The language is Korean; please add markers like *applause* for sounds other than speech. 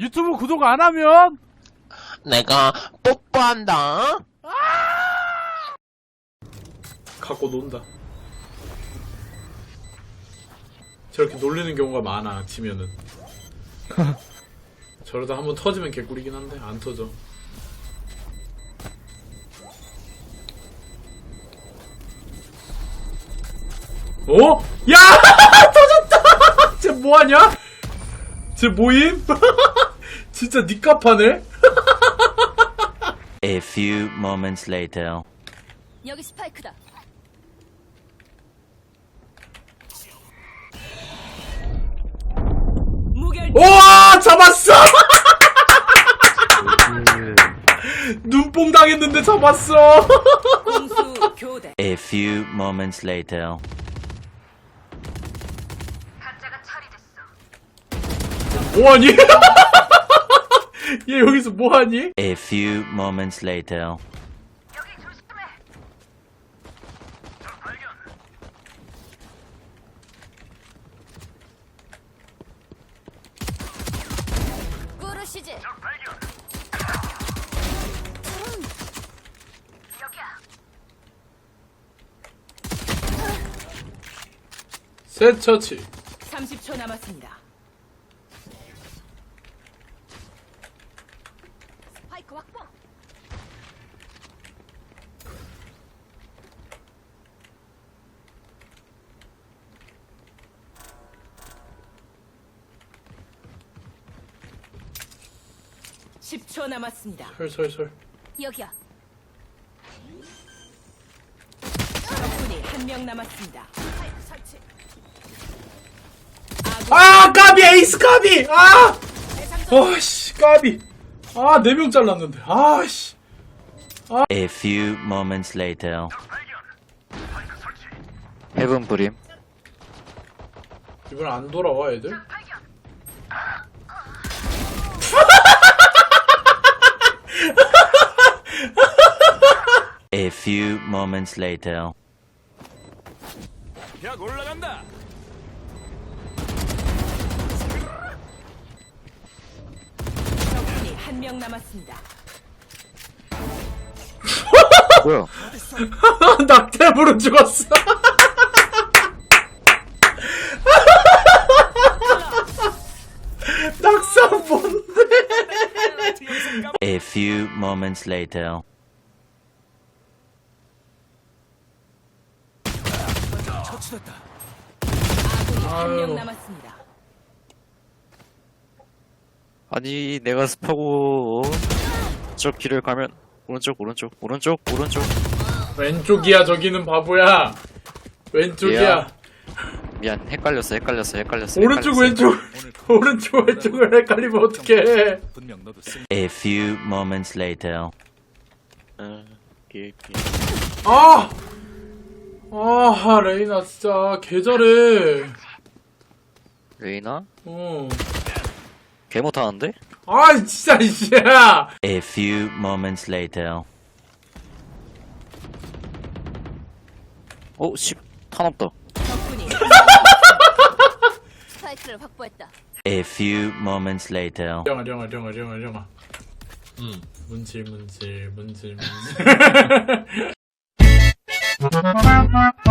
유튜브 구독 안 하면 내가 뽀뽀한다. 갖고 논다. 저렇게 놀리는 경우가 많아, 치면은. *laughs* 저러다 한번 터지면 개꿀이긴 한데, 안 터져. 어? 야! *laughs* 터졌다! *laughs* 쟤 뭐하냐? 쟤 뭐임? 진짜 니값하네? *laughs* A few moments later. 여기 스파이크다. 무결 우와! 잡았어! *laughs* *laughs* 눈뽕 당했는데 잡았어! 공수 교대. A few moments later. 뭐하니? 얘 여기서 뭐하니? A few moments later. 꾸르시지. 셋 처치. 30초 남았습니다. 10초 남았습니다. 설설설. 여기야. 적군이 한 명 남았습니다. 아 까비 에이스 까비. 아. 와씨 까비. 아 네 명 잘랐는데. 아씨. A few moments later. 헤븐 브림 이번 안 돌아와 애들? Few moments later. 약 올라간다. 적군이 한 명 남았습니다. 뭐야 낙템으로 죽었어. 낙사 뭔데? A few moments later. 아군이 한명 아유. 남았습니다. 아니 내가 습하고 어? 저 길을 가면 오른쪽 오른쪽 오른쪽 오른쪽 왼쪽이야, 저기는 바보야. 왼쪽이야. 얘야. 미안 헷갈렸어 헷갈렸어 헷갈렸어 오른쪽, 헷갈렸어. 왼쪽. *laughs* 오른쪽, 왼쪽을 헷갈리면 어떡해. 분명 너도 승. A few moments later. 어, 오케이, 오케이. 아! 아, 레이나 진짜 개 잘해. 레이나 어. 개 못하는데 아, 진짜, 이씨야! A few moments later. 어? 씨, 탄 없다 적군이. *laughs* 스파이크를 확보했다. A few moments later. 령아, 령아, 령아, 령아, 령아. 음. 문질, 문질, 문질, 문질. *laughs* Thank you.